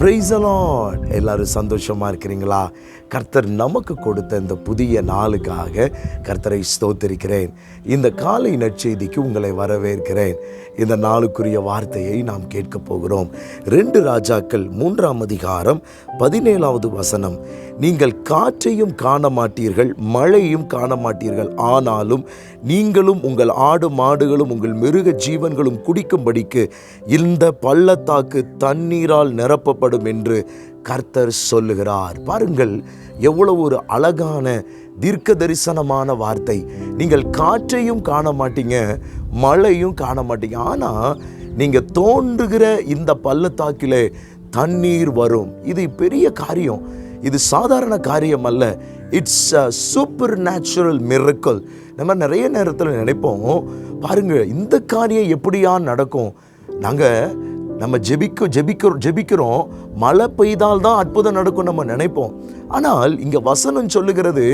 பிரைசலான் எல்லாரும் சந்தோஷமா இருக்கிறீங்களா? கர்த்தர் நமக்கு கொடுத்த இந்த புதிய நாளுக்காக கர்த்தரை ஸ்தோத்திருக்கிறேன். இந்த காலை நற்செய்திக்கு உங்களை வரவேற்கிறேன். இந்த நாளுக்குரிய வார்த்தையை நாம் கேட்க போகிறோம். ரெண்டு ராஜாக்கள் மூன்றாம் அதிகாரம் பதினேழாவது வசனம். நீங்கள் காற்றையும் காண மாட்டீர்கள் மழையும் காண மாட்டீர்கள் ஆனாலும் நீங்களும் உங்கள் ஆடு மாடுகளும் உங்கள் மிருக ஜீவன்களும் குடிக்கும்படிக்கு இந்த பள்ளத்தாக்கு தண்ணீரால் நிரப்பப்படும் என்று கர்த்தர் சொல்லுகிறார். பாருங்கள் எவ்வளவு ஒரு அழகான தீர்க்க தரிசனமான வார்த்தை. நீங்கள் காற்றையும் காண மாட்டீங்க மழையும் காண மாட்டீங்க. ஆனால் நீங்கள் தோன்றுகிற இந்த பள்ளத்தாக்கிலே தண்ணீர் வரும். இது பெரிய காரியம். இது சாதாரண காரியம் அல்ல. It's a supernatural miracle நம்ம நிறைய நேரத்தில் நினைப்போம் பாருங்கள் இந்த காரியம் எப்படியா நடக்கும்? நாங்கள் நம்ம ஜெபிக்க ஜெபிக்கிறோம் ஜெபிக்கிறோம். மழை பெய்தால் தான் அற்புதம் நடக்கும் நம்ம நினைப்போம். ஆனால் இங்கே வசனம் சொல்லுகிறது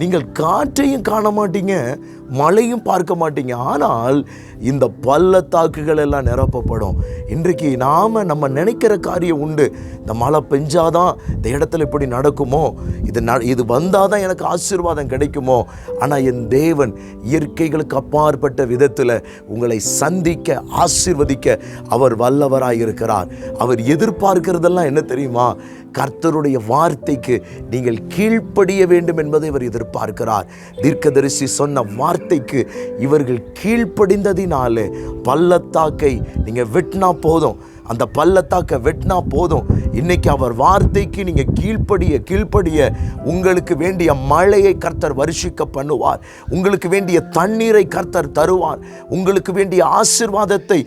நீங்கள் காற்றையும் காண மாட்டீங்க மழையும் பார்க்க மாட்டீங்க. ஆனால் இந்த பள்ளத்தாக்குகள் எல்லாம் நிரப்பப்படும். இன்றைக்கு நாம் நம்ம நினைக்கிற காரியம் உண்டு. இந்த மழை பெஞ்சாதான் இந்த இடத்துல இப்படி நடக்குமோ? இது ந இது வந்தால் தான் எனக்கு ஆசீர்வாதம் கிடைக்குமோ? ஆனால் என் தேவன் இயற்கைகளுக்கு அப்பாற்பட்ட விதத்தில் உங்களை சந்திக்க ஆசீர்வதிக்க அவர் வல்லவராக இருக்கிறார் அவர் எதிர்பார்க்கிறதெல்லாம் என்ன தெரியுமா? கர்த்தருடைய வார்த்தைக்கு நீங்கள் கீழ்ப்படிய வேண்டும் என்பதை இவர் எதிர்பார்க்கிறார். தீர்க்கதரிசி சொன்ன வார்த்தைக்கு இவர்கள் கீழ்ப்படிந்ததினாலே பள்ளத்தாக்கை நீங்கள் வெட்டினா போதும். அந்த பள்ளத்தாக்கை வெட்டினா போதும். இன்னைக்கு அவர் வார்த்தைக்கு நீங்கள் கீழ்ப்படிய கீழ்ப்படிய உங்களுக்கு வேண்டிய மழையை கர்த்தர் வருஷிக்க பண்ணுவார். உங்களுக்கு வேண்டிய தண்ணீரை கர்த்தர் தருவார். உங்களுக்கு வேண்டிய ஆசிர்வாதத்தை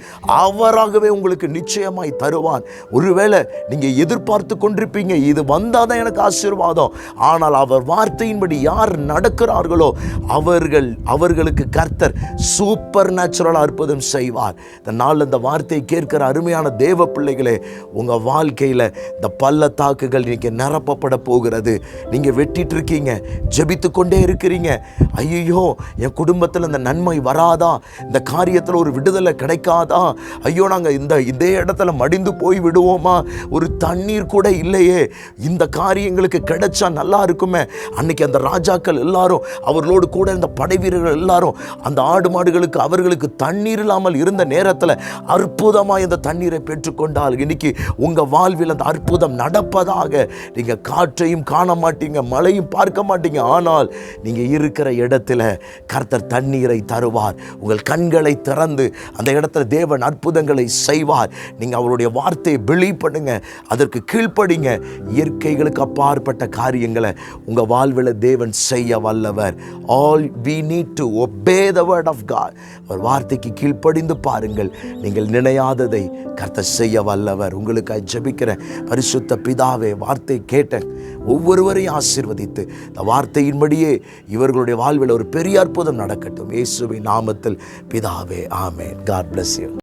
அவராகவே உங்களுக்கு நிச்சயமாய் தருவார். ஒருவேளை நீங்கள் எதிர்பார்த்து கொண்டிருப்பீங்க இது வந்தால் தான் எனக்கு ஆசீர்வாதம். ஆனால் அவர் வார்த்தையின்படி யார் நடக்கிறார்களோ அவர்கள் அவர்களுக்கு கர்த்தர் சூப்பர் நேச்சுரலாக அற்புதம் செய்வார். இந்த நாள் அந்த வார்த்தையை கேட்கிற அருமையான தேவ பிள்ளைகளே உங்கள் வாழ்க்கையில் இந்த பள்ளத்தாக்குகள் இன்றைக்கி நிரப்பப்பட போகிறது. நீங்கள் வெட்டிட்டு இருக்கீங்க ஜபித்து கொண்டே இருக்கிறீங்க. ஐயோ என் குடும்பத்தில் இந்த நன்மை வராதா? இந்த காரியத்தில் ஒரு விடுதலை கிடைக்காதா? ஐயோ நாங்கள் இந்த இதே இடத்துல மடிந்து போய் விடுவோமா? ஒரு தண்ணீர் கூட இல்லையே. இந்த காரியங்களுக்கு கிடைச்சா நல்லா இருக்குமே. அன்னைக்கு அந்த ராஜாக்கள் எல்லாரும் அவர்களோடு கூட இந்த படை வீரர்கள் எல்லாரும் அந்த ஆடு மாடுகளுக்கு அவர்களுக்கு தண்ணீர் இல்லாமல் இருந்த நேரத்தில் அற்புதமாக இந்த தண்ணீரை பெற்றுக்கொண்டால் இன்னைக்கு உங்கள் வாழ்வில் அந்த அற்புதம் நடப்பதாக. நீங்கள் காற்றையும் காண மாட்டீங்க மழையும் பார்க்க மாட்டீங்க ஆனால் நீங்கள் இருக்கிற இடத்துல கர்த்தர் தண்ணீரை தருவார். உங்கள் கண்களை திறந்து அந்த இடத்துல தேவன் அற்புதங்களை செய்வார். நீங்கள் அவருடைய வார்த்தையை பிலி பண்ணுங்க அதற்கு கீழ்ப்படிங்க. இயற்கைகளுக்கு அப்பாற்பட்ட காரியங்களை உங்கள் வாழ்வில் தேவன் செய்ய வல்லவர். All we need to obey the word of God அவர் வார்த்தைக்கு கீழ்ப்படிந்து பாருங்கள். நீங்கள் நினையாததை கர்த்தர் செய்ய வல்லவர். உங்களுக்காக ஜெபிக்கிறேன். பரிசுத்த பிதாவே வார்த்தை கேட்டேன் ஒவ்வொருவரையும் ஆசீர்வதித்து இந்த வார்த்தையின்படியே இவர்களுடைய வாழ்வில் ஒரு பெரிய அற்புதம் நடக்கட்டும். இயேசுவின் நாமத்தில் பிதாவே ஆமே காட் பிளஸ் யூ